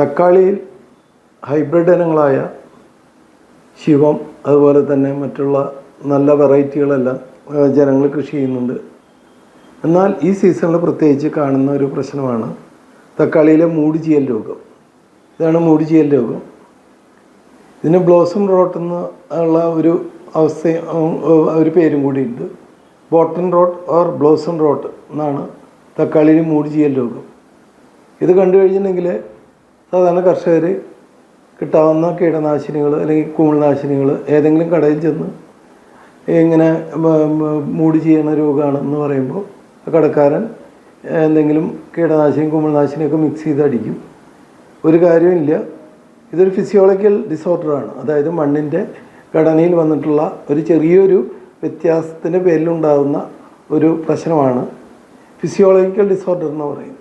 തക്കാളിയിൽ hybrid ഇനങ്ങളായ ശിവം അതുപോലെ തന്നെ മറ്റുള്ള നല്ല വെറൈറ്റികളെല്ലാം ജനങ്ങൾ കൃഷി ചെയ്യുന്നുണ്ട്. എന്നാൽ ഈ സീസണിൽ പ്രത്യേകിച്ച് കാണുന്ന ഒരു പ്രശ്നമാണ് തക്കാളിയിലെ മൂട് ചെയ്യൽ രോഗം. ഇതാണ് മൂട് ചെയ്യൽ രോഗം. ഇതിന് ബ്ലോസം റോട്ട് എന്ന് ഉള്ള ഒരു അവസ്ഥ ഒരു പേരും കൂടിയുണ്ട് bottom rot or blossom rot എന്നാണ് തക്കാളിയിൽ മൂട് ചെയ്യൽ രോഗം. ഇത് കണ്ടു കഴിഞ്ഞിട്ടുണ്ടെങ്കിൽ സാധാരണ കർഷകർ കിട്ടാവുന്ന കീടനാശിനികൾ അല്ലെങ്കിൽ കുമിൾനാശിനികൾ ഏതെങ്കിലും കടയിൽ ചെന്ന് ഇങ്ങനെ മൂട് ചെയ്യുന്ന രോഗമാണെന്ന് പറയുമ്പോൾ കടക്കാരൻ എന്തെങ്കിലും കീടനാശിനി കുമിൾനാശിനിയൊക്കെ മിക്സ് ചെയ്ത് അടിക്കും. ഒരു കാര്യമില്ല ഇതൊരു ഫിസിയോളജിക്കൽ ഡിസോർഡറാണ് അതായത് മണ്ണിന്റെ ഘടനയിൽ വന്നിട്ടുള്ള ഒരു ചെറിയൊരു വ്യത്യാസത്തിന്റെ പേരിലുണ്ടാകുന്ന ഒരു പ്രശ്നമാണ് ഫിസിയോളജിക്കൽ ഡിസോർഡർ എന്ന് പറയുന്നത്.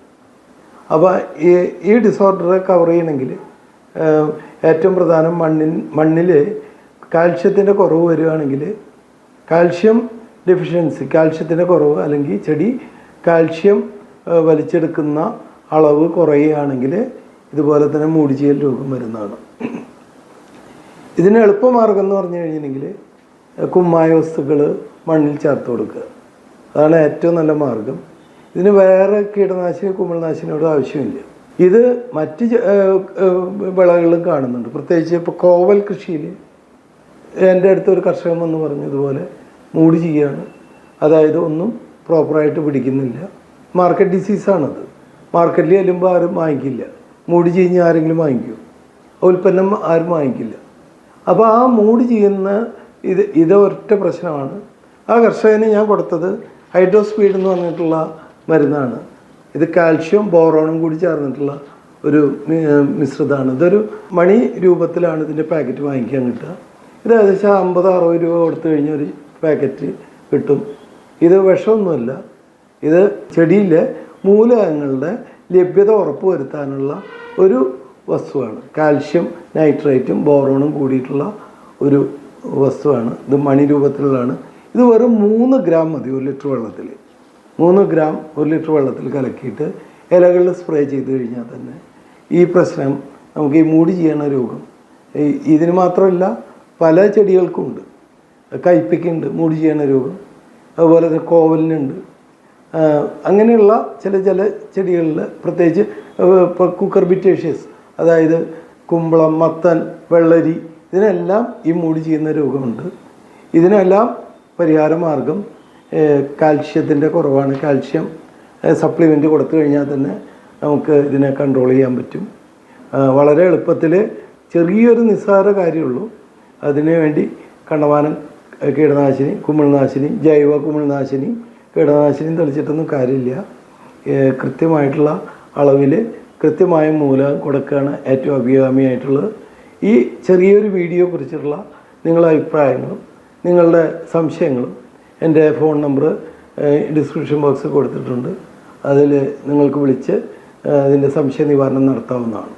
അപ്പോൾ ഈ ഈ ഡിസോർഡറെ കവർ ചെയ്യണമെങ്കിൽ ഏറ്റവും പ്രധാനം മണ്ണിൻ മണ്ണിൽ കാൽഷ്യത്തിന്റെ കുറവ് വരികയാണെങ്കിൽ കാൽഷ്യം ഡെഫിഷ്യൻസി കാൽഷ്യത്തിന്റെ കുറവ് അല്ലെങ്കിൽ ചെടി കാൽഷ്യം വലിച്ചെടുക്കുന്ന അളവ് കുറയുകയാണെങ്കിൽ ഇതുപോലെ തന്നെ മൂടിച്ചീയൽ രോഗം വരുന്നതാണ്. ഇതിന് എളുപ്പമാർഗം എന്ന് പറഞ്ഞു കഴിഞ്ഞിട്ടുണ്ടെങ്കിൽ കുമ്മായ വസ്തുക്കൾ മണ്ണിൽ ചേർത്ത് കൊടുക്കുക. അതാണ് ഏറ്റവും നല്ല മാർഗം. ഇതിന് വേറെ കീടനാശിനി കുമിൾനാശിനിയോട് ആവശ്യമില്ല. ഇത് മറ്റ് വിളകളിലും കാണുന്നുണ്ട്. പ്രത്യേകിച്ച് ഇപ്പോൾ കോവൽ കൃഷിയിൽ എന്റെ അടുത്ത് ഒരു കർഷകൻ വന്ന് പറഞ്ഞതുപോലെ മൂടി ചെയ്യാണ്. അതായത് ഒന്നും പ്രോപ്പറായിട്ട് പിടിക്കുന്നില്ല. മാർക്കറ്റ് ഡിസീസാണത് മാർക്കറ്റിൽ ചെല്ലുമ്പോൾ ആരും വാങ്ങിക്കില്ല. മൂടി ചെയ്യുന്ന ആരെങ്കിലും വാങ്ങിക്കും. ഉൽപ്പന്നം ആരും വാങ്ങിക്കില്ല. അപ്പോൾ ആ മൂടി ചെയ്യുന്ന ഇത് ഇത് ഒറ്റ പ്രശ്നമാണ്. ആ കർഷകന് ഞാൻ കൊടുത്തത് ഹൈഡ്രോസ്പീഡ് എന്ന് പറഞ്ഞിട്ടുള്ള മരുന്നാണ്. ഇത് കാൽഷ്യം ബോറോണും കൂടി ചേർന്നിട്ടുള്ള ഒരു മിശ്രിതമാണ്. ഇതൊരു മണി രൂപത്തിലാണ് ഇതിന്റെ പാക്കറ്റ് വാങ്ങിക്കാൻ കിട്ടുക ഇത് ഏകദേശം അമ്പത് അറുപത് രൂപ കൊടുത്തു കഴിഞ്ഞാൽ ഒരു പാക്കറ്റ് കിട്ടും. ഇത് വിഷമൊന്നുമല്ല. ഇത് ചെടിയിലെ മൂലകങ്ങളുടെ ലഭ്യത ഉറപ്പ് വരുത്താനുള്ള ഒരു വസ്തുവാണ്. കാൽഷ്യം നൈട്രേറ്റും ബോറോണും കൂടിയിട്ടുള്ള ഒരു വസ്തുവാണ്. ഇത് മണി രൂപത്തിലുള്ളതാണ്. ഇത് വെറും മൂന്ന് ഗ്രാം മതി ഒരു ലിറ്റർ വെള്ളത്തിൽ മൂന്ന് ഗ്രാം ഒരു ലിറ്റർ വെള്ളത്തിൽ കലക്കിയിട്ട് ഇലകളിൽ സ്പ്രേ ചെയ്ത് കഴിഞ്ഞാൽ തന്നെ ഈ പ്രശ്നം നമുക്ക് ഈ മൂടി ചെയ്യണ രോഗം ഇതിന് മാത്രമല്ല പല ചെടികൾക്കും ഉണ്ട്. കയ്പയ്ക്കുണ്ട് മൂടി ചെയ്യണ രോഗം അതുപോലെ തന്നെ കോവലിനുണ്ട്. അങ്ങനെയുള്ള ചില ചില ചെടികളിൽ പ്രത്യേകിച്ച് ഇപ്പോൾ കുക്കർ ബിറ്റേഷ്യസ് അതായത് കുമ്പളം മത്തൻ വെള്ളരി ഇതിനെല്ലാം ഈ മൂടി ചെയ്യുന്ന രോഗമുണ്ട്. ഇതിനെല്ലാം പരിഹാര മാർഗം കാൽഷ്യത്തിന്റെ കുറവാണ്. കാൽഷ്യം സപ്ലിമെന്റ് കൊടുത്തു കഴിഞ്ഞാൽ തന്നെ നമുക്ക് ഇതിനെ കൺട്രോൾ ചെയ്യാൻ പറ്റും. വളരെ എളുപ്പത്തിൽ ചെറിയൊരു നിസ്സാര കാര്യമുള്ളൂ. അതിനു വേണ്ടി കണ്ടമാനം കീടനാശിനി കുമിൾനാശിനി ജൈവ കുമിൾനാശിനി കീടനാശിനിയും തെളിച്ചിട്ടൊന്നും കാര്യമില്ല. കൃത്യമായിട്ടുള്ള അളവിൽ കൃത്യമായ മൂലം കൊടുക്കുകയാണ് ഏറ്റവും അഭികാമിയായിട്ടുള്ളത് ഈ ചെറിയൊരു വീഡിയോ കുറിച്ചിട്ടുള്ള നിങ്ങളുടെ അഭിപ്രായങ്ങളും നിങ്ങളുടെ സംശയങ്ങളും എന്റെ ഫോൺ നമ്പർ ഡിസ്ക്രിപ്ഷൻ ബോക്സിൽ കൊടുത്തിട്ടുണ്ട്. അതിൽ നിങ്ങൾക്ക് വിളിച്ച് അതിന്റെ സംശയ നിവാരണം നടത്താവുന്നതാണ്.